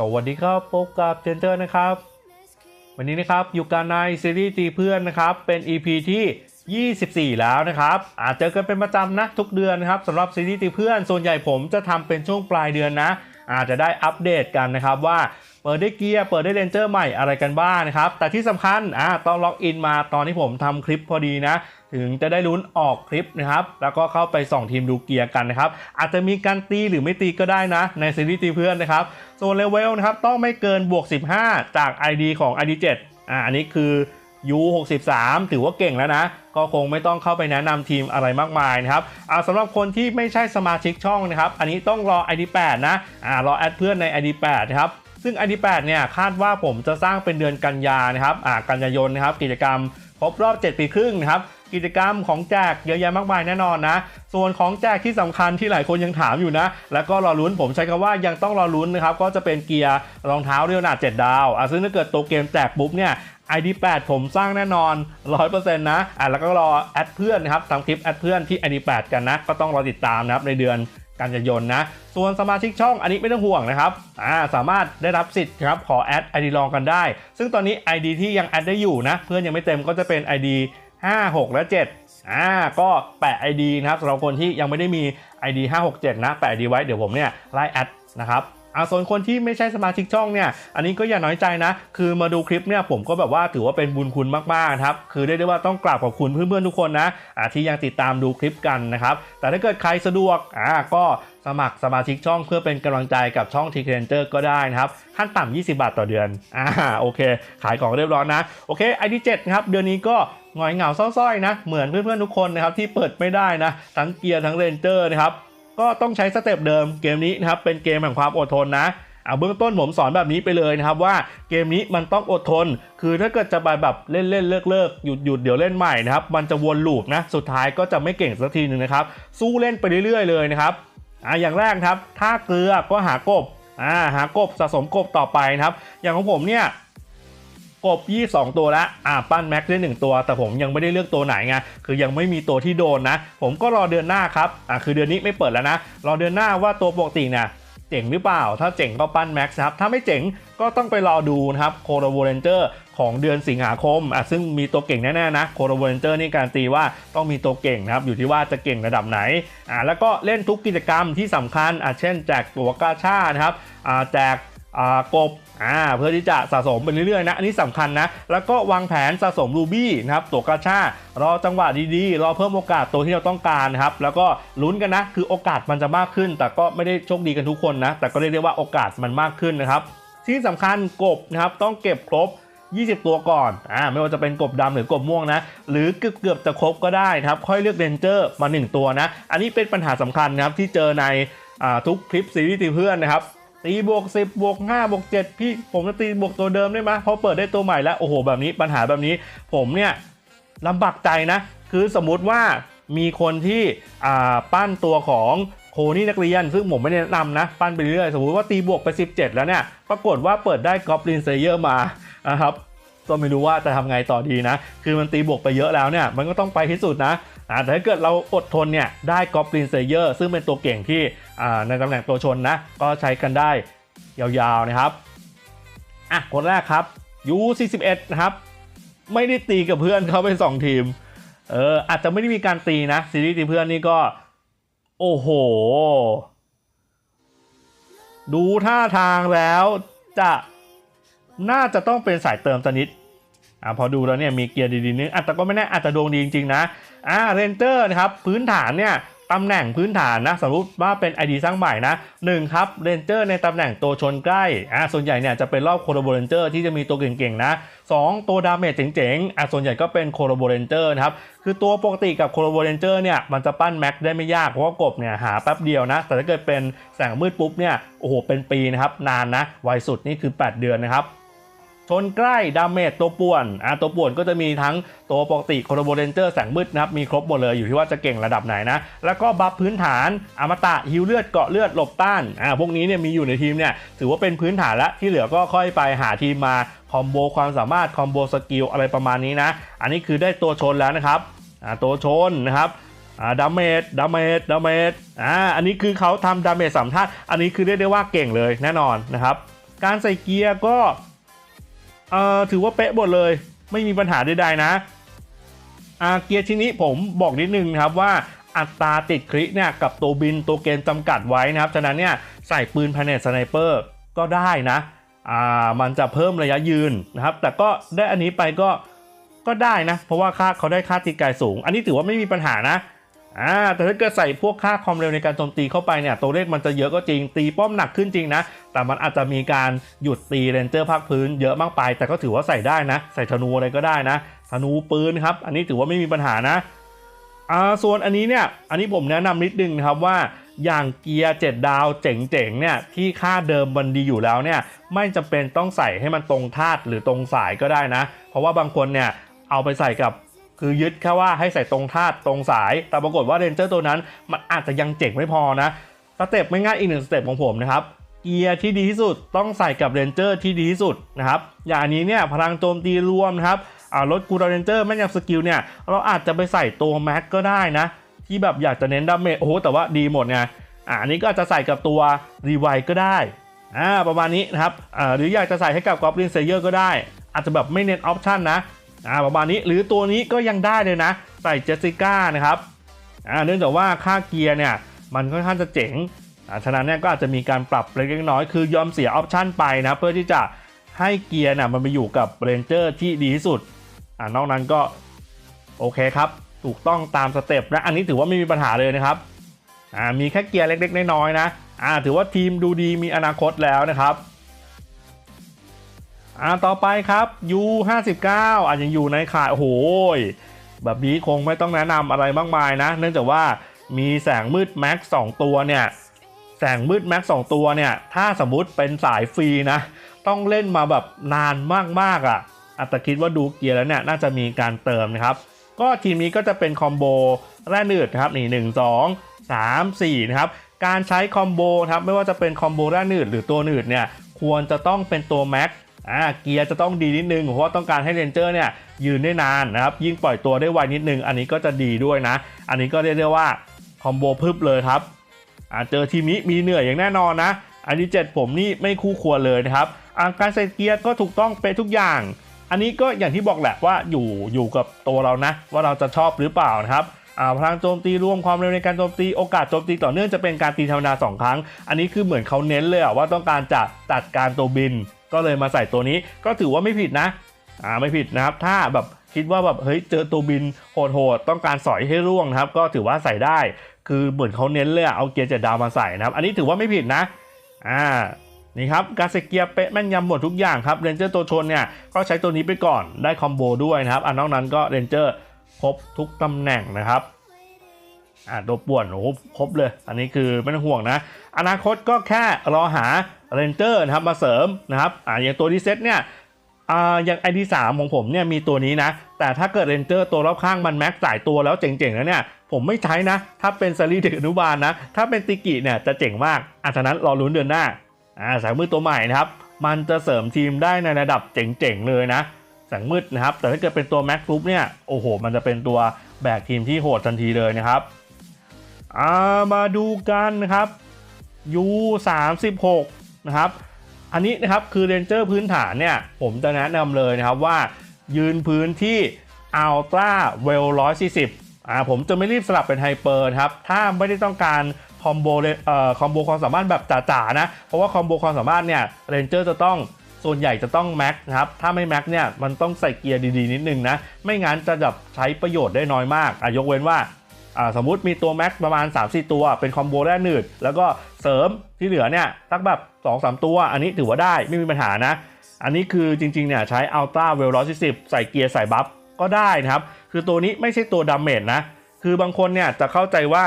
สวัสดีครับพบกับเจนเจอร์นะครับ วันนี้นะครับอยู่กันในซีรีส์ตีเพื่อนนะครับ เป็น EP ที่ 24 แล้วนะครับอาจเจอกันเป็นประจำนะทุกเดือนนะครับสำหรับซีรีส์ตีเพื่อนส่วนใหญ่ผมจะทำเป็นช่วงปลายเดือนนะ อาจจะได้อัปเดตกันนะครับว่าเปิดได้เกียร์เปิดได้เรนเจอร์ใหม่อะไรกันบ้างนะครับ แต่ที่สำคัญอ่าตองล็อกอินมาตอนที่ผมทำคลิปพอดีนะ ถึงจะได้ลุ้นออกคลิปนะครับ แล้วก็เข้าไปส่องทีมดูเกียร์กันนะครับ อาจจะมีการตีหรือไม่ตีก็ได้นะ ในซีรีส์ตีเพื่อนนะครับส่วนเลเวลนะครับต้องไม่เกินบวก 15 จาก ID ของ ID 7อ่าอันนี้คือ U63 ถือว่าเก่งแล้วนะ ก็คงไม่ต้องเข้าไปแนะนำทีมอะไรมากมายนะครับอ่าสำหรับคนที่ไม่ใช่สมาชิกช่องนะครับ อันนี้ต้องรอ ID 8นะอ่ารอแอดเพื่อนใน ID 8นะครับซึ่ง ID 8เนี่ยคาดว่าผมจะสร้างเป็นเดือนกันยานะครับอ่ากันยายนนะครับกิจกรรมครบรอบ 7 ปีครึ่งนะครับ กิจกรรมของแจกเยอะแยะมากมายแน่นอนนะ ส่วนของแจกที่สำคัญที่หลายคนยังถามอยู่นะ แล้วก็รอลุ้นผมใช้คำว่ายังต้องรอลุ้นนะครับ ก็จะเป็นเกียร์รองเท้าเรียวหนาด7ดาวอะซึ่งถ้าเกิดตัวเกมแจกปุ๊บเนี่ย ID 8 ผมสร้างแน่นอน 100%นะอะแล้วก็รอแอดเพื่อนนะครับทำคลิปแอดเพื่อนที่ ID 8 กันนะ ก็ต้องรอติดตามนะครับในเดือนกันยายนนะ ส่วนสมาชิกช่องอันนี้ไม่ต้องห่วงนะครับอ่าสามารถได้รับสิทธิ์ครับขอแอด ID ลองกันได้ ซึ่งตอนนี้ ID ที่ยังแอดได้อยู่นะ เพื่อนยังไม่เต็มก็จะเป็น ID 5 6 และ 7 อ่า ก็แปะ ID นะครับสำหรับคนที่ยังไม่ได้มี ID 5 6 7 นะ แปะ ID ไว้ เดี๋ยวผมเนี่ยไล่แอดนะครับ อาส่วนคนที่ไม่ใช่สมาชิกช่องเนี่ย อันนี้ก็อย่าน้อยใจนะ คือมาดูคลิปเนี่ยผมก็แบบว่าถือว่าเป็นบุญคุณมากๆนะครับ คือเรียกได้ว่าต้องกราบขอบคุณเพื่อนๆทุกคนนะที่ยังติดตามดูคลิปกันนะครับ แต่ถ้าเกิดใครสะดวกอ่าก็สมัครสมาชิกช่องเพื่อเป็นกำลังใจกับช่องทีเคเนเตอร์ก็ได้นะครับขั้นต่ำ 20 บาทต่อเดือนอ่าโอเค ขายของเรียบร้อยนะ โอเคไอที่7ครับ เดือนนี้ก็หงอยเหงาเศร้าๆนะ เหมือนเพื่อนๆทุกคนนะครับที่เปิดไม่ได้นะ ทั้งเกียร์ทั้งเรนเจอร์นะครับ ก็ต้องใช้สเต็ปเดิมเกมนี้นะครับเป็นเกมแห่งความอดทนนะเอาเบื้องต้นผมสอนแบบนี้ไปเลยนะครับว่าเกมนี้มันต้องอดทน คือถ้าเกิดจะไปแบบเล่นเล่นเลิกเลิกหยุดหยุดเดี๋ยวเล่นใหม่นะครับมันจะวนลูปนะสุดท้ายก็จะไม่เก่งสักทีหนึ่งนะครับสู้เล่นไปเรื่อยๆเลยนะครับอ่าอย่างแรกครับถ้าเกลือก็หากบอ่าหากบสะสมกบต่อไปนะครับ อย่างของผมเนี่ย กบยี่สองตัวแล้วอ่าปั้นแม็กได้หนึ่งตัว แต่ผมยังไม่ได้เลือกตัวไหนไงคือยังไม่มีตัวที่โดนนะ ผมก็รอเดือนหน้าครับอ่าคือเดือนนี้ไม่เปิดแล้วนะ รอเดือนหน้าว่าตัวปกติเนี่ยเจ๋งหรือเปล่า ถ้าเจ๋งก็ปั้นแม็กซ์ครับ ถ้าไม่เจ๋งก็ต้องไปรอดูนะครับโคโรโวเรนเจอร์ของเดือนสิงหาคมอะซึ่งมีตัวเก่งแน่ๆนะโคโรโวเรนเจอร์นี่การตีว่าต้องมีตัวเก่งนะครับ อยู่ที่ว่าจะเก่งระดับไหนอ่าแล้วก็เล่นทุกกิจกรรมที่สำคัญอะเช่นแจกตัวกาชานะครับอ่าแจก กบอ่าเพื่อที่จะสะสมไปเรื่อยๆนะ อันนี้สำคัญนะ แล้วก็วางแผนสะสมรูบี้นะครับตัวกาชารอจังหวะดีๆ รอเพิ่มโอกาสตัวที่เราต้องการนะครับ แล้วก็ลุ้นกันนะ คือโอกาสมันจะมากขึ้น แต่ก็ไม่ได้โชคดีกันทุกคนนะ แต่ก็เรียกได้ว่าโอกาสมันมากขึ้นนะครับ ที่สำคัญกบนะครับต้องเก็บครบ20 ตัวก่อน อ่า ไม่ว่าจะเป็นกบดำหรือกบม่วงนะ หรือเกือบเกือบๆจะครบก็ได้ครับ ค่อยเลือกเรนเจอร์มา 1 ตัวนะ อันนี้เป็นปัญหาสำคัญนะครับที่เจอในอทุกคลิปซีรีส์ตีเพื่อนนะครับ ตีบวก10บวก5บวก7พี่ผมจะตีบวกตัวเดิมได้ไหมเพราะเปิดได้ตัวใหม่แล้วโอ้โหแบบนี้ปัญหาแบบนี้ ผมเนี่ยลำบากใจนะ คือสมมุติว่ามีคนที่อ่าปั้นตัวของโคนี่นักเรียน ซึ่งผมไม่ได้แนะนำนะ ปั้นไปเรื่อยสมมุติว่าตีบวกไป 17 แล้วเนี่ย ปรากฏว่าเปิดได้กอบลินเซเยอร์มานะครับก็ไม่รู้ว่าจะทำไงต่อดีนะ คือมันตีบวกไปเยอะแล้วเนี่ย มันก็ต้องไปที่สุดนะ แต่ถ้าเกิดเราอดทนเนี่ยได้กอบลินเซเยอร์ซึ่งเป็นตัวเก่งที่ในตำแหน่งตัวชนนะ ก็ใช้กันได้ยาวๆนะครับอะคนแรกครับ U41 นะครับ ไม่ได้ตีกับเพื่อนเขาเป็น 2 ทีมเอออาจจะไม่ได้มีการตีนะซีรีส์ตีเพื่อนนี่ก็ โอ้โห ดูท่าทางแล้วจะน่าจะต้องเป็นสายเติมสนิด อ่าพอดูแล้วเนี่ยมีเกียร์ดีๆนึงอะแต่ก็ไม่แน่อาจจะดวงดีจริงๆนะอ่าเรนเจอร์นะครับพื้นฐานเนี่ยตำแหน่งพื้นฐานนะสมมติว่าเป็น ID สร้างใหม่นะหนึ่งครับเรนเจอร์ในตำแหน่งตัวชนใกล้อ่าส่วนใหญ่เนี่ยจะเป็นรอบโคโรโบเรนเจอร์ที่จะมีตัวเก่งๆนะสองตัวดาเมจเจ๋งๆอะส่วนใหญ่ก็เป็นโคโรโบเรนเจอร์นะครับคือตัวปกติกับโคโรโบเรนเจอร์เนี่ยมันจะปั้นแม็กได้ไม่ยากเพราะว่ากบเนี่ยหาแป๊บเดียวนะ แต่ถ้าเกิดเป็นแสงมืดปุ๊บเนี่ยโอ้โหเป็นปีนะครับนานนะไวสุดนี่คือ 8 เดือนนะครับ ชนใกล้ดาเมจตัวป่วนอะตัวป่วนก็จะมีทั้งตัวปกติโคโรโบเรนเจอร์แสงมืดนะครับมีครบหมดเลยอยู่ที่ว่าจะเก่งระดับไหนนะ แล้วก็บัฟพื้นฐานอมตะฮิวเลือดเกาะเลือดหลบต้านอ่าพวกนี้เนี่ยมีอยู่ในทีมเนี่ยถือว่าเป็นพื้นฐานละที่เหลือก็ค่อยไปหาทีมมาคอมโบความสามารถคอมโบสกิลอะไรประมาณนี้นะ อันนี้คือได้ตัวชนแล้วนะครับอ่าตัวชนนะครับอ่าดาเมจ ดาเมจ ดาเมจ อ่า อันนี้คือเขาทำดาเมจสามธาตุอันนี้คือเรียกได้ว่าเก่งเลยแน่นอนนะครับ การใส่เกียร์ก็ เอ่อถือว่าเป๊ะหมดเลย ไม่มีปัญหาใดๆนะอ่าเกียร์ชิ้นนี้ผมบอกนิดนึงครับว่าอัตราติดคลิกเนี่ยกับตัวบินตัวเกณฑ์จำกัดไว้นะครับ ฉะนั้นเนี่ยใส่ปืนพาเนตสไนเปอร์ก็ได้นะอ่ามันจะเพิ่มระยะยืนนะครับ แต่ก็ได้อันนี้ไปก็ก็ได้นะ เพราะว่าค่าเขาได้ค่าตีไกลสูง อันนี้ถือว่าไม่มีปัญหานะ อ่าแต่ถ้าเกิดใส่พวกค่าความเร็วในการโจมตีเข้าไปเนี่ยตัวเลขมันจะเยอะก็จริง ตีป้อมหนักขึ้นจริงนะ แต่มันอาจจะมีการหยุดตีเรนเจอร์ภาคพื้นเยอะมากไป แต่ก็ถือว่าใส่ได้นะ ใส่ธนูอะไรก็ได้นะ ธนูปืนครับ อันนี้ถือว่าไม่มีปัญหานะอ่าส่วนอันนี้เนี่ย อันนี้ผมแนะนำนิดนึงนะครับว่าอย่างเกียร์ 7 ดาวเจ๋งๆเนี่ยที่ค่าเดิมมันดีอยู่แล้วเนี่ยไม่จำเป็นต้องใส่ให้มันตรงธาตุหรือตรงสายก็ได้นะ เพราะว่าบางคนเนี่ยเอาไปใส่กับ คือยึดแค่ว่าให้ใส่ตรงธาตุตรงสาย แต่ปรากฏว่าเรนเจอร์ตัวนั้นมันอาจจะยังเจ๋งไม่พอนะสเต็ปไม่ง่ายอีกหนึ่งสเต็ปของผมนะครับเกียร์ที่ดีที่สุดต้องใส่กับเรนเจอร์ที่ดีที่สุดนะครับอย่างนี้เนี่ยพลังโจมตีรวมนะครับรถกูดเรนเจอร์แม่นยำสกิลเนี่ยเราอาจจะไปใส่ตัวแม็กก็ได้นะ ที่แบบอยากจะเน้นดาเมจโอ้โหแต่ว่าดีหมดไงอ่าอันนี้ก็อาจจะใส่กับตัวรีไวก็ได้อ่าประมาณนี้นะครับอ่าหรืออยากจะใส่ให้กับกอบลินเซเยอร์ก็ได้ อาจจะแบบไม่เน้นออปชันนะ อ่าประมาณนี้หรือตัวนี้ก็ยังได้เลยนะ ใส่เจสสิก้านะครับอ่าเนื่องจากว่าค่าเกียร์เนี่ยมันค่อนข้างจะเจ๋งอ่าฉะนั้นเนี่ยก็อาจจะมีการปรับเล็กน้อยคือยอมเสียออปชันไปนะเพื่อที่จะให้เกียร์น่ะมันไปอยู่กับเรนเจอร์ที่ดีที่สุดอ่านอกนั้นก็โอเคครับถูกต้องตามสเต็ปนะอันนี้ถือว่าไม่มีปัญหาเลยนะครับอ่ามีแค่เกียร์เล็กๆน้อยๆนะอ่าถือว่าทีมดูดีมีอนาคตแล้วนะครับ อ่าต่อไปครับ U59 อาจจะอยู่ในข่ายโอ้โหยแบบนี้คงไม่ต้องแนะนำอะไรมากมายนะ เนื่องจากว่ามีแสงมืดแม็ก2ตัวเนี่ย แสงมืดแม็กสองตัวเนี่ย ถ้าสมมุติเป็นสายฟรีนะ ต้องเล่นมาแบบนานมากๆอะ่ะอาจจะคิดว่าดูเกียร์แล้วเนี่ย น่าจะมีการเติมนะครับ ก็ทีมนี้ก็จะเป็นคอมโบแร่นืดนะครับนี่หนึ่งสองสามสี่นะครับการใช้คอมโบครับไม่ว่าจะเป็นคอมโบแร่นืดหรือตัวนืดเนี่ยควรจะต้องเป็นตัวแม็ก อ่าเกียร์จะต้องดีนิดนึงเพราะว่าต้องการให้เรนเจอร์เนี่ยยืนได้นานนะครับยิ่งปล่อยตัวได้ไวนิดนึง อันนี้ก็จะดีด้วยนะ อันนี้ก็เรียกได้ว่าคอมโบพึบเลยครับอ่าเจอทีมนี้มีเหนื่อยอย่างแน่นอนนะ อันนี้7ผมนี่ไม่คู่ควรเลยนะครับอ่าการใส่เกียร์ก็ถูกต้องเป๊ะทุกอย่าง อันนี้ก็อย่างที่บอกแหละว่าอยู่อยู่กับตัวเรานะ ว่าเราจะชอบหรือเปล่านะครับพลังโจมตีรวมความเร็วในการโจมตีโอกาสโจมตีต่อเนื่องจะเป็นการตีธรรมดาสองครั้ง อันนี้คือเหมือนเขาเน้นเลยว่าต้องการจะตัดการตัวบิน ก็เลยมาใส่ตัวนี้ก็ถือว่าไม่ผิดนะอ่าไม่ผิดนะครับ ถ้าแบบคิดว่าแบบเฮ้ยเจอตัวบินโหดๆต้องการสอยให้ร่วงนะครับ ก็ถือว่าใส่ได้ คือเหมือนเขาเน้นเลยเอาเกียร์เจ็ดดาวมาใส่นะครับ อันนี้ถือว่าไม่ผิดนะอ่านี่ครับการใส่เกียร์เป๊ะแม่นยำหมดทุกอย่างครับเรนเจอร์ตัวชนเนี่ยก็ใช้ตัวนี้ไปก่อนได้คอมโบด้วยนะครับอันนอกนั้นก็เรนเจอร์ครบทุกตำแหน่งนะครับ อ่าตัวป่วนโอ้โหครบเลย อันนี้คือไม่ต้องห่วงนะ อนาคตก็แค่รอหาเรนเจอร์นะครับมาเสริมนะครับอ่าอย่างตัวดีเซตเนี่ยอ่าอย่าง ID3 ของผมเนี่ยมีตัวนี้นะ แต่ถ้าเกิดเรนเจอร์ตัวรอบข้างมันแม็กสายตัวแล้วเจ๋งๆแล้วเนี่ยผมไม่ใช้นะ ถ้าเป็นซารีเด็กอนุบาลนะ ถ้าเป็นติกิเนี่ยจะเจ๋งมากอะฉะนั้นรอลุ้นเดือนหน้าอ่าแสงมืดตัวใหม่นะครับ มันจะเสริมทีมได้ในระดับเจ๋งๆเลยนะแสงมืดนะครับ แต่ถ้าเกิดเป็นตัวแม็กฟลุปเนี่ย โอ้โห มันจะเป็นตัวแบกทีมที่โหดทันทีเลยนะครับามาดูกันนะครับ U36 นะครับอันนี้นะครับคือเรนเจอร์พื้นฐานเนี่ยผมจะแนะนำเลยนะครับว่า ยืนพื้นที่อัลตร้าเวล140อ่าผมจะไม่รีบสลับเป็นไฮเปอร์ครับ ถ้าไม่ได้ต้องการคอมโบเอ่อคอมโบความสามารถแบบจ๋าๆนะ เพราะว่าคอมโบความสามารถเนี่ยเรนเจอร์จะต้องส่วนใหญ่จะต้องแม็กนะครับ ถ้าไม่แม็กเนี่ยมันต้องใส่เกียร์ดีๆ นิดนึงนะ ไม่งั้นจะแบบใช้ประโยชน์ได้น้อยมากอะยกเว้นว่า สมมุติมีตัวแม็กประมาณ 3-4 ตัว เป็นคอมโบแร่หนืด แล้วก็เสริมที่เหลือเนี่ยสักแบบ2-3 ตัว อันนี้ถือว่าได้ไม่มีปัญหานะ อันนี้คือจริงๆเนี่ยใช้อัลต้าเวลร้อสิบใส่เกียร์ใส่บัฟก็ได้นะครับ คือตัวนี้ไม่ใช่ตัวดาเมจนะ คือบางคนเนี่ยจะเข้าใจว่า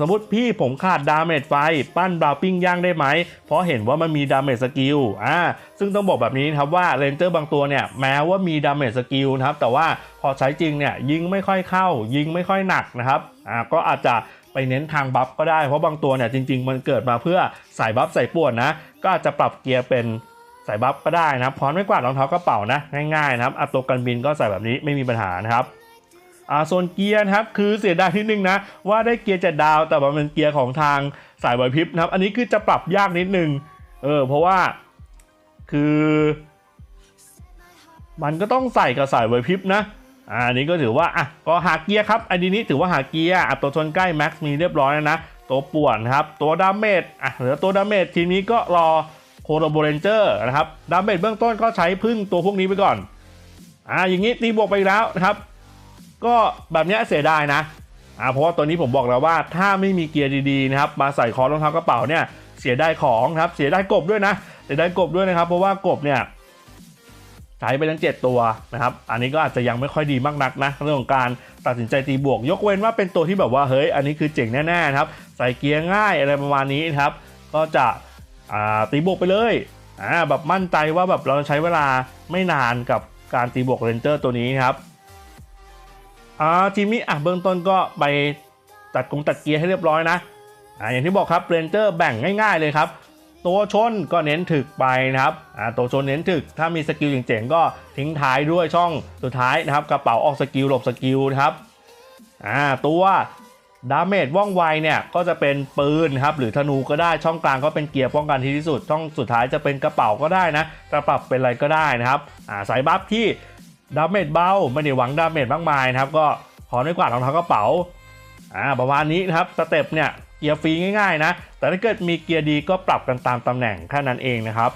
สมมติพี่ผมขาดดาเมจไฟ ปั้นบราวปิ้งย่างได้ไหม เพราะเห็นว่ามันมีดาเมจสกิลอ่าซึ่งต้องบอกแบบนี้ครับว่าเรนเจอร์บางตัวเนี่ยแม้ว่ามีดาเมจสกิลนะครับแต่ว่าพอใช้จริงเนี่ยยิงไม่ค่อยเข้า ยิงไม่ค่อยหนักนะครับอ่าก็อาจจะไปเน้นทางบัฟก็ได้เพราะบางตัวเนี่ยจริง ๆ มันเกิดมาเพื่อใส่บัฟใส่ป่วนนะก็อาจจะปรับเกียร์เป็นใส่บัฟก็ได้นะพร้อมไม่กวาดรองเท้ากระเป๋านะง่ายๆนะครับอัตโตกันบินก็ใส่แบบนี้ไม่มีปัญหานะครับ อ่าโซนเกียร์นะครับคือเสียดายนิดนึงนะว่าได้เกียร์จัดดาว แต่ว่ามันเป็นเกียร์ของทางสายไหวพริบนะครับ อันนี้คือจะปรับยากนิดนึงเออเพราะว่าคือ มันก็ต้องใส่กับสายไวพริบนะอ่าอันนี้ก็ถือว่าอะก็หาเกียร์ครับ อันนี้ถือว่าหาเกียร์อะตัวชนใกล้แม็กซ์มีเรียบร้อยแล้วนะตัวป่วนครับ ตัวดาเมจอะเหลือตัวดาเมจทีนี้ก็รอโคโรโบเรนเจอร์นะครับดาเมจเบื้องต้นก็ใช้พึ่งตัวพวกนี้ไปก่อนอ่าอย่างนี้ตีบวกไปแล้วนะครับ ก็แบบนี้เสียดายนะอ่าเพราะว่าตัวนี้ผมบอกแล้วว่าถ้าไม่มีเกียร์ดีๆนะครับมาใส่คอรองเท้ากระเป๋าเนี่ยเสียดายของครับเสียดายกบด้วยนะเสียดายกบด้วยนะครับ เพราะว่ากบเนี่ยใช้ไปทั้ง 7 ตัวนะครับ อันนี้ก็อาจจะยังไม่ค่อยดีมากนักนะเรื่องของการตัดสินใจตีบวก ยกเว้นว่าเป็นตัวที่แบบว่าเฮ้ยอันนี้คือเจ๋งแน่ๆนะครับ ใส่เกียร์ง่ายอะไรประมาณนี้นะครับ ก็จะอ่าตีบวกไปเลยอ่าแบบมั่นใจว่าแบบเราใช้เวลาไม่นานกับการตีบวกเรนเจอร์ตัวนี้นะครับ อ่าทีมนี้อะเบื้องต้นก็ไปตัดกงตัดเกียร์ให้เรียบร้อยนะอ่าอย่างที่บอกครับเรนเจอร์แบ่งง่าย ๆเลยครับ ตัวชนก็เน้นถึกไปนะครับอ่าตัวชนเน้นถึก ถ้ามีสกิลเจ๋งๆก็ทิ้งท้ายด้วยช่องสุดท้ายนะครับ กระเป๋าออกสกิลหลบสกิลนะครับอ่าตัวดาเมจว่องไวเนี่ยก็จะเป็นปืนครับหรือธนูก็ได้ช่องกลางก็เป็นเกียร์ป้องกันที่ที่สุดช่องสุดท้ายจะเป็นกระเป๋าก็ได้นะจะปรับเป็นอะไรก็ได้นะครับอ่าสายบัฟที่ ดาเมจเบาไม่ได้หวังดาเมจมากมายนะครับ ก็ขอน้อยกว่ารองเท้ากระเป๋าอ่าประมาณนี้นะครับสเต็ปเนี่ยเกียร์ฟรีง่ายๆนะ แต่ถ้าเกิดมีเกียร์ดีก็ปรับกันตามตำแหน่งแค่นั้นเองนะครับ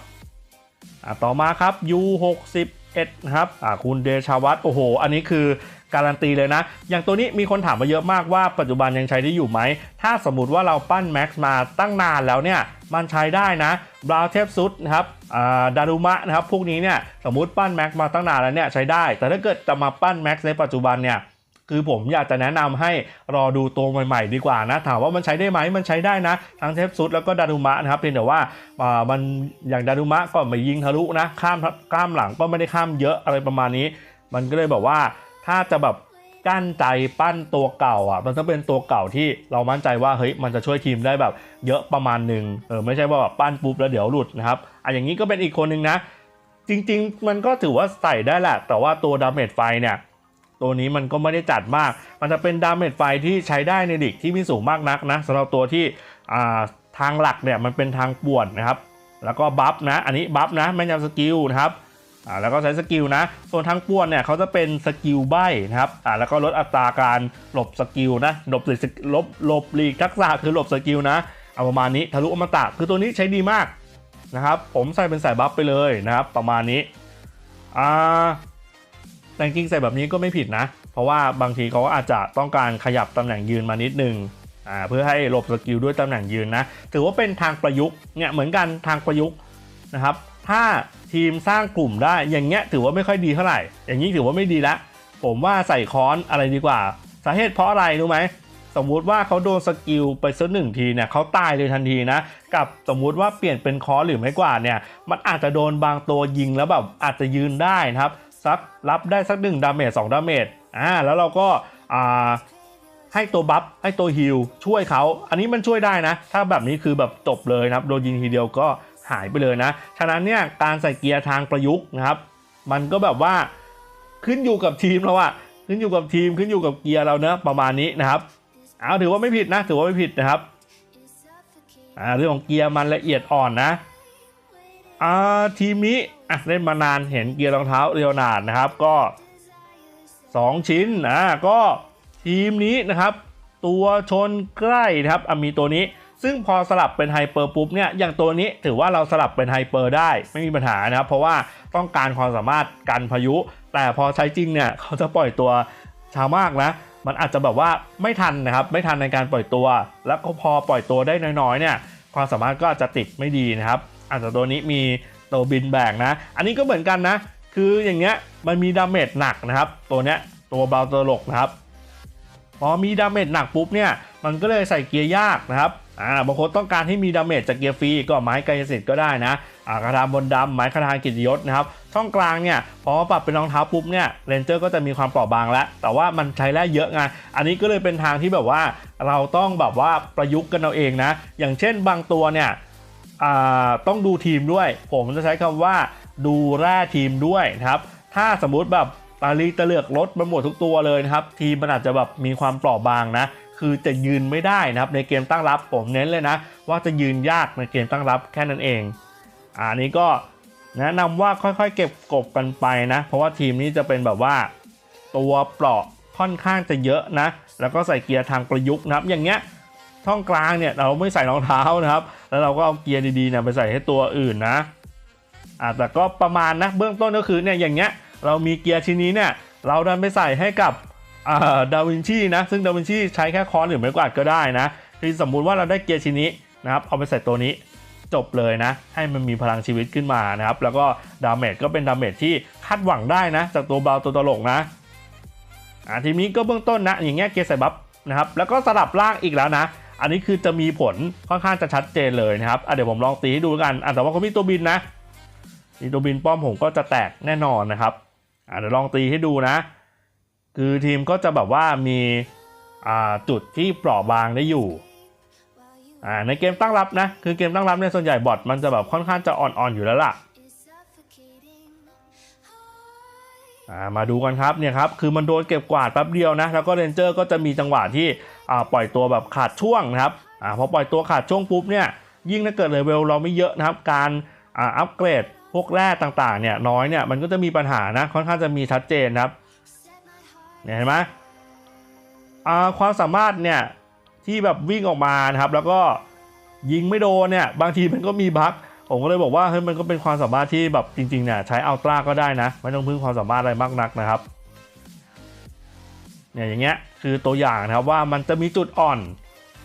อ่าต่อมาครับ U61 ครับอ่าคุณเดชาวัตโอ้โห อันนี้คือ การันตีเลยนะ อย่างตัวนี้มีคนถามมาเยอะมากว่าปัจจุบันยังใช้ได้อยู่ไหม ถ้าสมมติว่าเราปั้นแม็กซ์มาตั้งนานแล้วเนี่ยมันใช้ได้นะบราวเทปซุดนะครับอ่าดารุมะนะครับพวกนี้เนี่ยสมมติปั้นแม็กซ์มาตั้งนานแล้วเนี่ยใช้ได้ แต่ถ้าเกิดจะมาปั้นแม็กซ์ในปัจจุบันเนี่ยคือผมอยากจะแนะนำให้รอดูตัวใหม่ๆ ดีกว่านะ ถามว่ามันใช้ได้ไหมมันใช้ได้นะ ทั้งเทปซุดแล้วก็ดารุมะนะครับเพียงแต่ว่าอ่ามันอย่างดารุมะก็ไม่ยิงทะลุนะข้ามข้ามหลังก็ไม่ได้ข้ามเยอะอะไรประมาณนี้ มันก็เลยแบบว่า ถ้าจะแบบกั้นใจปั้นตัวเก่าอะ มันต้องเป็นตัวเก่าที่เรามั่นใจว่าเฮ้ยมันจะช่วยทีมได้แบบเยอะประมาณหนึ่งเออไม่ใช่ว่าแบบปั้นปุ๊บแล้วเดี๋ยวหลุดนะครับอะอย่างนี้ก็เป็นอีกคนหนึ่งนะ จริง ๆ มันก็ถือว่าใส่ได้แหละ แต่ว่าตัวดาเมจไฟเนี่ยตัวนี้มันก็ไม่ได้จัดมาก มันจะเป็นดาเมจไฟที่ใช้ได้ในดิกที่ไม่สูงมากนักนะสำหรับตัวที่ทางหลักเนี่ยมันเป็นทางป่วนนะครับ แล้วก็บัฟนะ อันนี้บัฟนะแม่นยำสกิลนะครับ อ่าแล้วก็ใช้สกิลนะ ส่วนทางป่วนเนี่ยเขาจะเป็นสกิลใบนะครับอ่าแล้วก็ลดอัตราการหลบสกิลนะหลบหลีกลบหลบหลีกทักษะคือหลบสกิลนะเอาประมาณนี้ทะลุอมตะคือตัวนี้ใช้ดีมากนะครับผมใส่เป็นสายบัฟไปเลยนะครับประมาณนี้อ่าแต่จริงใส่แบบนี้ก็ไม่ผิดนะ เพราะว่าบางทีเขาก็อาจจะต้องการขยับตำแหน่งยืนมานิดนึงอ่าเพื่อให้หลบสกิลด้วยตำแหน่งยืนนะถือว่าเป็นทางประยุกต์เนี่ยเหมือนกันทางประยุกต์นะครับ ถ้าทีมสร้างกลุ่มได้อย่างเงี้ยถือว่าไม่ค่อยดีเท่าไหร่ อย่างนี้ถือว่าไม่ดีละผมว่าใส่ค้อนอะไรดีกว่า สาเหตุเพราะอะไรรู้ไหมสมมุติว่าเขาโดนสกิลไปสักหนึ่งทีเนี่ยเขาตายเลยทันทีนะ กับสมมุติว่าเปลี่ยนเป็นคอนหรือไม่กว่าเนี่ย มันอาจจะโดนบางตัวยิงแล้วแบบอาจจะยืนได้นะครับสักรับได้สักหนึ่งดาเมจสองดาเมจอ่าแล้วเราก็อ่าให้ตัวบัฟให้ตัวฮิลช่วยเขา อันนี้มันช่วยได้นะ ถ้าแบบนี้คือแบบจบเลยนะครับ โดนยิงทีเดียวก็ หายไปเลยนะ ฉะนั้นเนี่ยการใส่เกียร์ทางประยุกต์นะครับ มันก็แบบว่าขึ้นอยู่กับทีมเราอะขึ้นอยู่กับทีมขึ้นอยู่กับเกียร์เราเนะประมาณนี้นะครับเอาถือว่าไม่ผิดนะถือว่าไม่ผิดนะครับอ่าเรื่องของเกียร์มันละเอียดอ่อนนะอ่าทีมนี้อะเล่นมานานเห็นเกียร์รองเท้าเรียวนาดนะครับก็ 2 ชิ้นอ่าก็ทีมนี้นะครับ ตัวชนใกล้นะครับมีตัวนี้ ซึ่งพอสลับเป็นไฮเปอร์ปุ๊บเนี่ยอย่างตัวนี้ถือว่าเราสลับเป็นไฮเปอร์ได้ไม่มีปัญหานะครับ เพราะว่าต้องการความสามารถกันพายุ แต่พอใช้จริงเนี่ยเขาจะปล่อยตัวช้ามากนะมันอาจจะแบบว่าไม่ทันนะครับ ไม่ทันในการปล่อยตัว แล้วก็พอปล่อยตัวได้น้อยๆเนี่ยความสามารถก็อาจจะติดไม่ดีนะครับ อาจจะตัวนี้มีตัวบินแบกนะ อันนี้ก็เหมือนกันนะ คืออย่างเงี้ยมันมีดาเมจหนักนะครับ ตัวเนี้ยตัวเบาตัวหลกนะครับพอมีดาเมจหนักปุ๊บเนี่ยมันก็เลยใส่เกียร์ยากนะครับ อ่าบางคนต้องการให้มีดาเมจจากเกียร์ฟรีก็ไม้กายสิทธิ์ก็ได้นะอ่ากระดานบนดำไม้คาทากิจยศนะครับช่องกลางเนี่ยพอปรับเป็นรองเท้าปุ๊บเนี่ยเรนเจอร์ก็จะมีความเปราะบางแล้ว แต่ว่ามันใช้แร่เยอะไงอันนี้ก็เลยเป็นทางที่แบบว่าเราต้องแบบว่าประยุกต์กันเอาเองนะ อย่างเช่นบางตัวเนี่ยต้องดูทีมด้วย ผมจะใช้คำว่าดูแร่ทีมด้วยนะครับถ้าสมมุติแบบตาลีตะเลือกรถมันหมดทุกตัวเลยนะครับ ทีมมันอาจจะแบบมีความเปราะบางนะ คือจะยืนไม่ได้นะครับในเกมตั้งรับผมเน้นเลยนะ ว่าจะยืนยากในเกมตั้งรับแค่นั้นเองอันนี้ก็แนะนำว่าค่อยๆ เก็บกบกันไปนะ เพราะว่าทีมนี้จะเป็นแบบว่า ตัวเปราะค่อนข้างจะเยอะนะ แล้วก็ใส่เกียร์ทางประยุกต์นะครับ อย่างเงี้ยช่องกลางเนี่ยเราไม่ใส่รองเท้านะครับ แล้วเราก็เอาเกียร์ดีๆเนี่ยไปใส่ให้ตัวอื่นนะอ่าแต่ก็ประมาณนะเบื้องต้นก็คือเนี่ยอย่างเงี้ยเรามีเกียร์ชิ้นนี้เนี่ยเราดันไปใส่ให้กับ ดาวินชีนะซึ่งดาวินชีใช้แค่ค้อนหรือไม้กวาดก็ได้นะคือสมมุติว่าเราได้เกียร์ชิ้นนี้นะครับเอาไปใส่ตัวนี้จบเลยนะ ให้มันมีพลังชีวิตขึ้นมานะครับ แล้วก็ดาเมจก็เป็นดาเมจที่คาดหวังได้นะ จากตัวเบาตัวตลกนะอ่าทีนี้ก็เบื้องต้นนะ อย่างเงี้ยเกียร์ใส่บัฟนะครับ แล้วก็สลับล่างอีกแล้วนะ อันนี้คือจะมีผลค่อนข้างจะชัดเจนเลยนะครับอะเดี๋ยวผมลองตีให้ดูกันอะแต่ว่าเขามีตัวบินนะมีตัวบินป้อมผมก็จะแตกแน่นอนนะครับอะเดี๋ยวลองตีให้ดูนะ คือทีมก็จะแบบว่ามีจุดที่เปราะบางได้อยู่ในเกมตั้งรับนะ คือเกมตั้งรับเนี่ยส่วนใหญ่บอทมันจะแบบค่อนข้างจะอ่อนๆอยู่แล้วล่ะอ่ามาดูกันครับเนี่ยครับคือมันโดนเก็บกวาดแป๊บเดียวนะแล้วก็เรนเจอร์ก็จะมีจังหวะที่ปล่อยตัวแบบขาดช่วงนะครับอพอปล่อยตัวขาดช่วงปุ๊บเนี่ยยิ่งถ้าเกิดเลเวลเราไม่เยอะนะครับ การอัปเกรดพวกแร่ต่างๆเนี่ยน้อยเนี่ยมันก็จะมีปัญหานะค่อนข้างจะมีชัดเจนนะครับ เนี่ยเห็นไหมความสามารถเนี่ยที่แบบวิ่งออกมานะครับ แล้วก็ยิงไม่โดนเนี่ยบางทีมันก็มีบั๊กผมก็เลยบอกว่าเฮ้ยมันก็เป็นความสามารถที่แบบจริงๆเนี่ยใช้อัลตร้าก็ได้นะ ไม่ต้องพึ่งความสามารถอะไรมากนักนะครับเนี่ยอย่างเงี้ยคือตัวอย่างนะครับว่ามันจะมีจุดอ่อน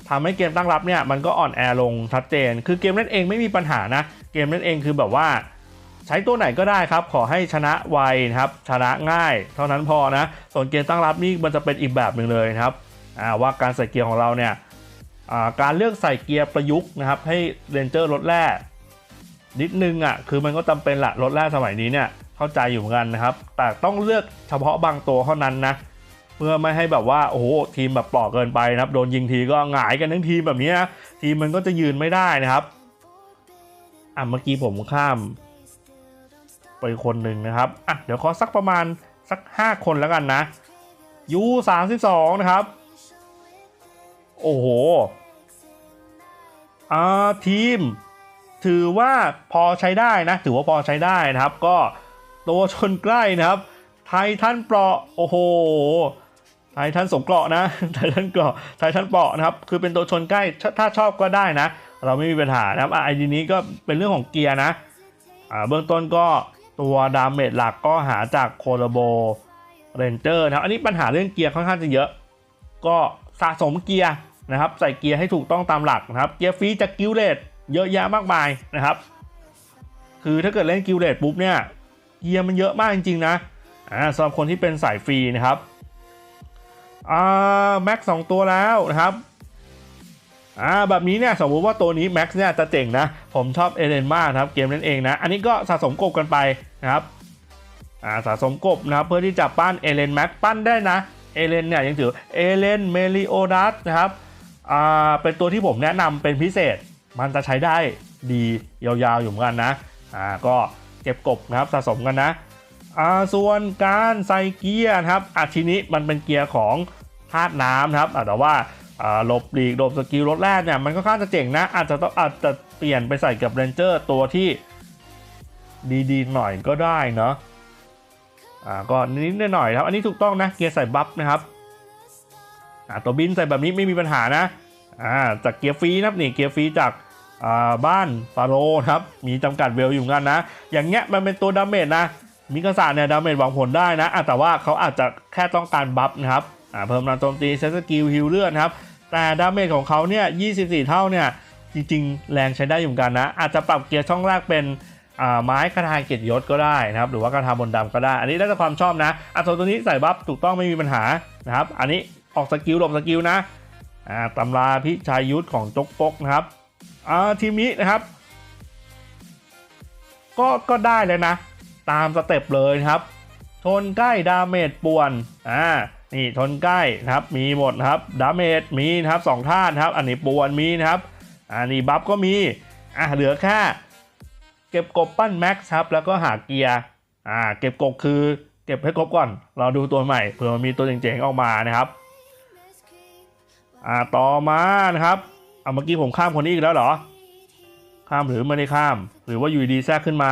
ทำให้เกมตั้งรับเนี่ยมันก็อ่อนแอลงชัดเจน คือเกมเล่นเองไม่มีปัญหานะ เกมเล่นเองคือแบบว่า ใช้ตัวไหนก็ได้ครับ ขอให้ชนะไวนะครับ ชนะง่าย เท่านั้นพอนะ ส่วนเกมตั้งรับนี่มันจะเป็นอีกแบบหนึ่งเลยนะครับว่าการใส่เกียร์ของเราเนี่ยการเลือกใส่เกียร์ประยุกต์นะครับ ให้เรนเจอร์ลดแร่นิดนึงอะคือมันก็จำเป็นละลดแร่สมัยนี้เนี่ยเข้าใจอยู่เหมือนกันนะครับ แต่ต้องเลือกเฉพาะบางตัวเท่านั้นนะเพื่อไม่ให้แบบว่าโอ้โหทีมแบบปลอกเกินไปนะครับ โดนยิงทีก็หงายกันทั้งทีมแบบนี้นะทีมมันก็จะยืนไม่ได้นะครับอะเมื่อกี้ผมข้าม ไปคนหนึ่งนะครับอะเดี๋ยวขอสักประมาณสัก 5 คนแล้วกันนะยู32นะครับ โอ้โหอ่าทีม ถือว่าพอใช้ได้นะ ถือว่าพอใช้ได้นะครับ ก็ตัวชนใกล้นะครับ ไททันเปราะโอ้โหไททันสงเกราะนะไททันเกราะไททันเปราะนะครับ คือเป็นตัวชนใกล้ถ้าถ้าชอบก็ได้นะ เราไม่มีปัญหานะครับอะไอดีนี้ก็เป็นเรื่องของเกียร์นะอ่าเบื้องต้นก็ ตัวดาเมจหลักก็หาจากโคโลโบเรนเจอร์นะครับ อันนี้ปัญหาเรื่องเกียร์ค่อนข้างจะเยอะ ก็สะสมเกียร์นะครับ ใส่เกียร์ให้ถูกต้องตามหลักนะครับ เกียร์ฟรีจากกิลเลตเยอะแยะมากมายนะครับ คือถ้าเกิดเล่นกิลเลตปุ๊บเนี่ยเกียร์มันเยอะมากจริงๆนะอ่าสำหรับคนที่เป็นสายฟรีนะครับอ่าแม็กสองตัวแล้วนะครับ อ่าแบบนี้เนี่ยสมมติว่าตัวนี้แม็กซ์เนี่ยจะเจ๋งนะ ผมชอบเอเลนมากครับเกมนั่นเองนะ อันนี้ก็สะสมกบกันไปนะครับอ่าสะสมกบนะครับเพื่อที่จะปั้นเอเลนแม็กปั้นได้นะเอเลนเนี่ยยังถือเอเลนเมลิโอดัสนะครับอ่าเป็นตัวที่ผมแนะนำเป็นพิเศษ มันจะใช้ได้ดียาวๆอยู่เหมือนกันนะอ่าก็เก็บกบนะครับสะสมกันนะอ่าส่วนการใส่เกียร์นะครับอาทีนี้มันเป็นเกียร์ของธาตุน้ำนะครับอ่าแต่ว่า หลบหลีกหลบสกิลรถแรกเนี่ยมันก็ค่อนข้างจะเจ๋งนะ อาจจะต้องอาจจะเปลี่ยนไปใส่กับเรนเจอร์ตัวที่ดีๆหน่อยก็ได้เนาะอ่าก็นิดหน่อยครับ อันนี้ถูกต้องนะเกียร์ใส่บัฟนะครับอ่าตัวบินใส่แบบนี้ไม่มีปัญหานะอ่าจากเกียร์ฟรีนะครับนี่เกียร์ฟรีจากอ่าบ้านฟาโรนะครับมีจำกัดเวลอยู่กันนะ อย่างเงี้ยมันเป็นตัวดาเมจนะมิกาซาเนี่ยดาเมจหวังผลได้นะะแต่ว่าเขาอาจจะแค่ต้องการบัฟนะครับ เพิ่มพลังโจมตีเซสกิลฮิลเลือดนครับ แต่ดาเมจของเขาเนี่ย 24 เท่าเนี่ย จริงๆ แรงใช้ได้อยู่เหมือนกันนะ อาจจะปรับเกียร์ช่องแรกเป็นไม้คาถาเกียรติยศก็ได้นะครับ หรือว่าคาถาบนดำก็ได้ อันนี้ได้แต่ความชอบนะอะส่วนตัวนี้ใส่บัฟถูกต้องไม่มีปัญหานะครับ อันนี้ออกสกิลหลบสกิลนะตำราพิชัยยุทธของจกปกนะครับทีมนี้นะครับ ก็ก็ได้เลยนะ ตามสเต็ปเลยนะครับ ทนใกล้ดาเมจป่วนอ่า นี่ทนใกล้นะครับมีหมดนะครับดาเมจมีนะครับสองท่านครับ อันนี้ปวนมีนะครับอันนี้บัฟก็มีอะเหลือแค่เก็บกบปั้นแม็กซ์ครับแล้วก็หาเกียร์อ่าเก็บกบคือเก็บให้ครบก่อน เราดูตัวใหม่เผื่อมันมีตัวเจ๋งๆออกมานะครับอ่าต่อมานะครับเอาเมื่อกี้ผมข้ามคนนี้อีกแล้วเหรอ ข้ามหรือไม่ได้ข้าม หรือว่าอยู่ดีแทรกขึ้นมา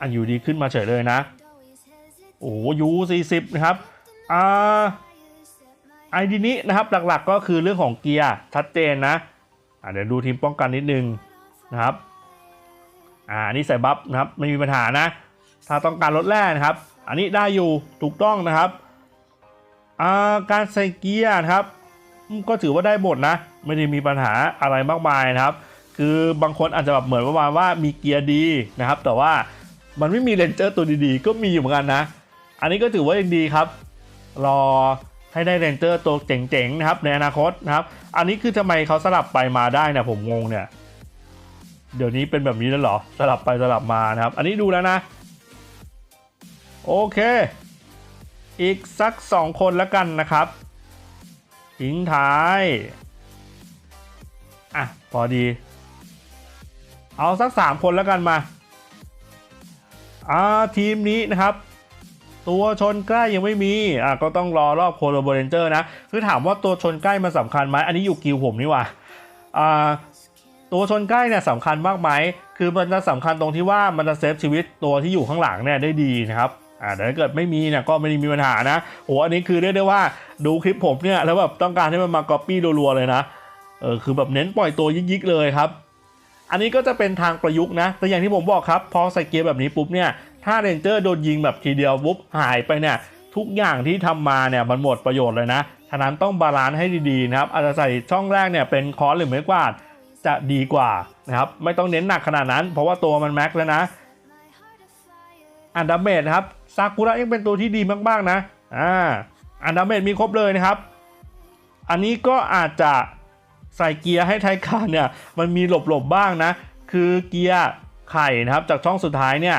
อะอยู่ดีขึ้นมาเฉยเลยนะ โอ้ยูสี่สิบนะครับอ่าไอดีนี้นะครับหลักๆก็คือเรื่องของเกียร์ชัดเจนนะอะเดี๋ยวดูทีมป้องกันนิดนึงนะครับอ่านี่ใส่บัฟนะครับไม่มีปัญหานะ ถ้าต้องการลดแร่นะครับ อันนี้ได้อยู่ถูกต้องนะครับอ่าการใส่เกียร์นะครับ ก็ถือว่าได้หมดนะ ไม่ได้มีปัญหาอะไรมากมายนะครับ คือบางคนอาจจะแบบเหมือนประมาณว่ามีเกียร์ดีนะครับ แต่ว่ามันไม่มีเลนเจอร์ตัวดีๆ ก็มีอยู่เหมือนกันนะ อันนี้ก็ถือว่ายังดีครับ รอให้ได้เรนเจอร์ตัวเจ๋งๆนะครับในอนาคตนะครับ อันนี้คือทำไมเขาสลับไปมาได้เนี่ยผมงงเนี่ย เดี๋ยวนี้เป็นแบบนี้แล้วเหรอ สลับไปสลับมานะครับ อันนี้ดูแล้วนะ โอเค อีกสัก 2 คนแล้วกันนะครับทิ้งท้าย อะ พอดี เอาสัก 3 คนแล้วกันมาอ่าทีมนี้นะครับ ตัวชนใกล้ยังไม่มีอะก็ต้องรอรอบโคโลโบเรนเจอร์นะ คือถามว่าตัวชนใกล้มันสำคัญไหมอันนี้อยู่กิวผมนี่ว่าอ่าตัวชนใกล้เนี่ยสำคัญมากไหมคือมันจะสำคัญตรงที่ว่ามันจะเซฟชีวิตตัวที่อยู่ข้างหลังเนี่ยได้ดีนะครับอ่าแต่ถ้าเกิดไม่มีเนี่ยก็ไม่ได้มีปัญหานะโหอันนี้คือเรียกได้ว่าดูคลิปผมเนี่ยแล้วแบบต้องการให้มันมาก๊อปปี้รัวๆเลยนะเออคือแบบเน้นปล่อยตัวยิกๆเลยครับ อันนี้ก็จะเป็นทางประยุกต์นะ แต่อย่างที่ผมบอกครับ พอใส่เกียร์แบบนี้ปุ๊บเนี่ย ถ้าเรนเจอร์โดนยิงแบบทีเดียวปุ๊บหายไปเนี่ยทุกอย่างที่ทำมาเนี่ยมันหมดประโยชน์เลยนะ ฉะนั้นต้องบาลานซ์ให้ดีๆนะครับอาจจะใส่ช่องแรกเนี่ยเป็นคอร์สหรือไม้กวาดจะดีกว่านะครับไม่ต้องเน้นหนักขนาดนั้น เพราะว่าตัวมันแม็กแล้วนะ อันดับเมจนะครับซากุระยังเป็นตัวที่ดีมากๆนะอ่าอันดับเมจมีครบเลยนะครับ อันนี้ก็อาจจะใส่เกียร์ให้ไทคานเนี่ยมันมีหลบๆบ้างนะ คือเกียร์ไข่นะครับจากช่องสุดท้ายเนี่ย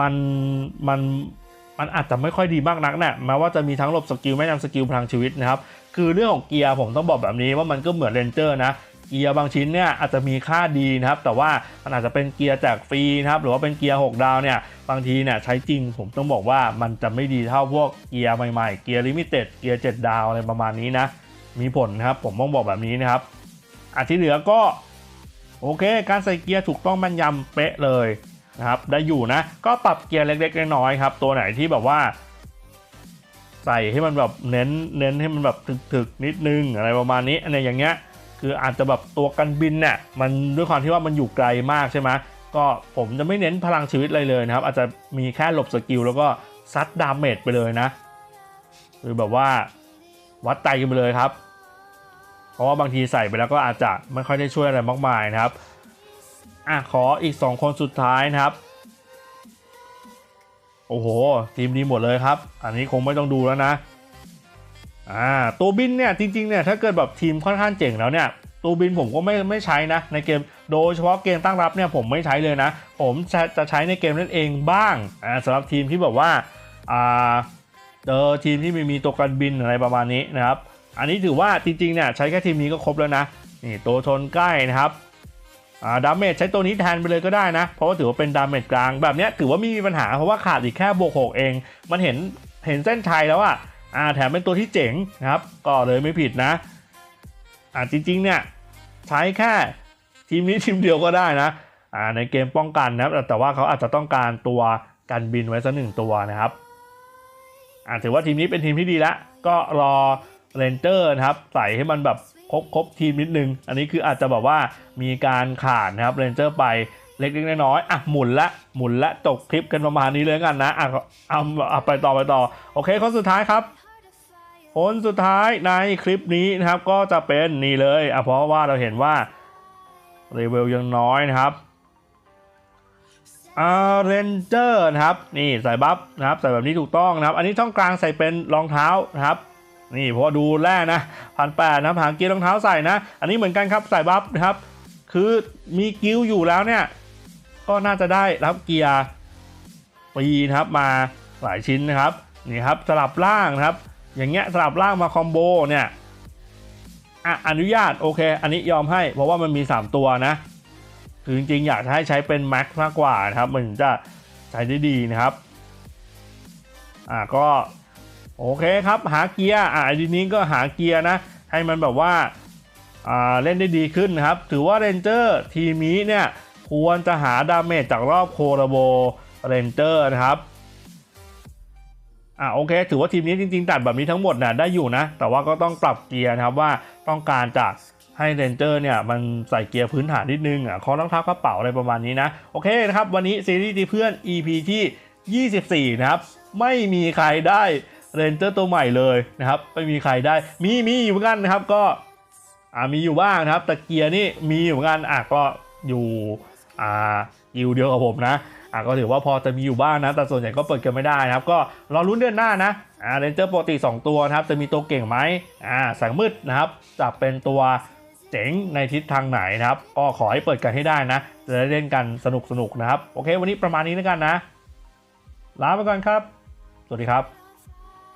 มันมันมันอาจจะไม่ค่อยดีมากนักนะแม้ว่าจะมีทั้งหลบสกิลไม่นำสกิลพลังชีวิตนะครับ คือเรื่องของเกียร์ผมต้องบอกแบบนี้ว่ามันก็เหมือนเรนเจอร์นะเกียร์บางชิ้นเนี่ยอาจจะมีค่าดีนะครับ แต่ว่ามันอาจจะเป็นเกียร์จากฟรีนะครับ หรือว่าเป็นเกียร์ 6 ดาวเนี่ยบางทีเนี่ยใช้จริงผมต้องบอกว่ามันจะไม่ดีเท่าพวกเกียร์ใหม่ๆ เกียร์ลิมิเต็ดเกียร์ 7 ดาวอะไรประมาณนี้นะ มีผลนะครับผมต้องบอกแบบนี้นะครับอันที่เหลือก็ โอเค การใส่เกียร์ถูกต้องแม่นยำเป๊ะเลย นะครับได้อยู่นะ ก็ปรับเกียร์เล็กๆน้อยๆครับ ตัวไหนที่แบบว่า ใส่ให้มันแบบเน้นเน้นให้มันแบบถึกๆนิดนึงอะไรประมาณนี้อันเนี้ยอย่างเงี้ยคืออาจจะแบบตัวกันบินเนี่ยมันด้วยความที่ว่ามันอยู่ไกลมากใช่ไหมก็ผมจะไม่เน้นพลังชีวิตอะไรเลยนะครับ อาจจะมีแค่หลบสกิลแล้วก็ซัดดาเมจไปเลยนะคือแบบว่าวัดใจกันไปเลยครับ เพราะว่าบางทีใส่ไปแล้วก็อาจจะไม่ค่อยได้ช่วยอะไรมากมายนะครับ อะขออีก 2 คนสุดท้ายนะครับ โอ้โห ทีมดีหมดเลยครับ อันนี้คงไม่ต้องดูแล้วนะอ่าตัวบินเนี่ยจริงๆเนี่ยถ้าเกิดแบบทีมค่อนข้างเจ๋งแล้วเนี่ยตัวบินผมก็ไม่ไม่ใช้นะในเกมโดยเฉพาะเกมตั้งรับเนี่ยผมไม่ใช้เลยนะ ผมจะจะใช้ในเกมนั่นเองบ้างอ่าสำหรับทีมที่แบบว่าอ่าเจอทีมที่ไม่มีตัวกันบินอะไรประมาณนี้นะครับ อันนี้ถือว่าจริงๆเนี่ยใช้แค่ทีมนี้ก็ครบแล้วนะนี่ตัวชนใกล้นะครับ ดาเมจใช้ตัวนี้แทนไปเลยก็ได้นะ เพราะว่าถือว่าเป็นดาเมจกลางแบบนี้ถือว่าไม่มีปัญหาเพราะว่าขาดอีกแค่บวกหกเอง มันเห็นเห็นเส้นชัยแล้วอะอ่าแถมเป็นตัวที่เจ๋งนะครับ ก็เลยไม่ผิดนะอ่าจริงๆเนี่ยใช้แค่ทีมนี้ทีมเดียวก็ได้นะอ่าในเกมป้องกันนะครับแต่แต่ว่าเขาอาจจะต้องการตัวกันบินไว้สักหนึ่งตัวนะครับอ่าถือว่าทีมนี้เป็นทีมที่ดีแล้วก็รอเรนเจอร์นะครับใส่ให้มันแบบ ครบครบทีมนิดนึง อันนี้คืออาจจะแบบว่ามีการขาดนะครับเรนเจอร์ไปเล็กๆน้อยๆอะหมุนละหมุนละจบคลิปกันประมาณนี้เลยกันนะอะเอาเอาไปต่อไปต่อ โอเคคนสุดท้ายครับคนสุดท้ายในคลิปนี้นะครับก็จะเป็นนี่เลยอะเพราะว่าเราเห็นว่าเลเวลยังน้อยนะครับอ่าเรนเจอร์นะครับ นี่ใส่บัฟนะครับใส่แบบนี้ถูกต้องนะครับ อันนี้ช่องกลางใส่เป็นรองเท้านะครับ นี่เพราะดูแร่นะพันแปดนะหางเกียร์รองเท้าใส่นะ อันนี้เหมือนกันครับใส่บัฟนะครับ คือมีกิลอยู่แล้วเนี่ย ก็น่าจะได้รับเกียร์ปีนะครับมาหลายชิ้นนะครับนี่ครับสลับล่างนะครับ อย่างเงี้ยสลับล่างมาคอมโบเนี่ยอะอนุญาตโอเค อันนี้ยอมให้ เพราะว่ามันมี 3 ตัวนะคือจริงๆอยากจะให้ใช้เป็นแม็กมากกว่านะครับ มันจะใช้ได้ดีนะครับ อะก็ โอเคครับหาเกียร์อะไอดีนี้ก็หาเกียร์นะให้มันแบบว่าอ่าเล่นได้ดีขึ้นครับ ถือว่าเรนเจอร์ทีมนี้เนี่ยควรจะหาดาเมจจากรอบโคราโบเรนเจอร์นะครับอะโอเค ถือว่าทีมนี้จริงๆ ตัดแบบนี้ทั้งหมดน่ะได้อยู่นะ แต่ว่าก็ต้องปรับเกียร์นะครับว่าต้องการจะให้เรนเจอร์เนี่ยมันใส่เกียร์พื้นฐานนิดนึงอะคอรองเท้ากระเป๋าอะไรประมาณนี้นะ โอเคนะครับ วันนี้ซีรีส์ตีเพื่อน EP ที่ 24 นะครับ ไม่มีใครได้ เรนเจอร์ตัวใหม่เลยนะครับไม่มีใครได้มีมีอยู่เหมือนกันนะครับก็อ่ามีอยู่บ้างนะครับแต่เกียร์นี่มีอยู่เหมือนกันอะก็อยู่อ่าอยู่เดียวกับผมนะอะก็ถือว่าพอจะมีอยู่บ้างนะแต่ส่วนใหญ่ก็เปิดกันไม่ได้นะครับ ก็รอรุ้นเดือนหน้านะอ่าเรนเจอร์ปกติ 2 ตัวนะครับ จะมีตัวเก่งไหมอ่าแสงมืดนะครับจะเป็นตัวเจ๋งในทิศทางไหนนะครับ ก็ขอให้เปิดกันให้ได้นะ จะได้เล่นกันสนุกสนุกๆนะครับ โอเค วันนี้ประมาณนี้แล้วกันนะ ลาไปก่อนครับ สวัสดีครับ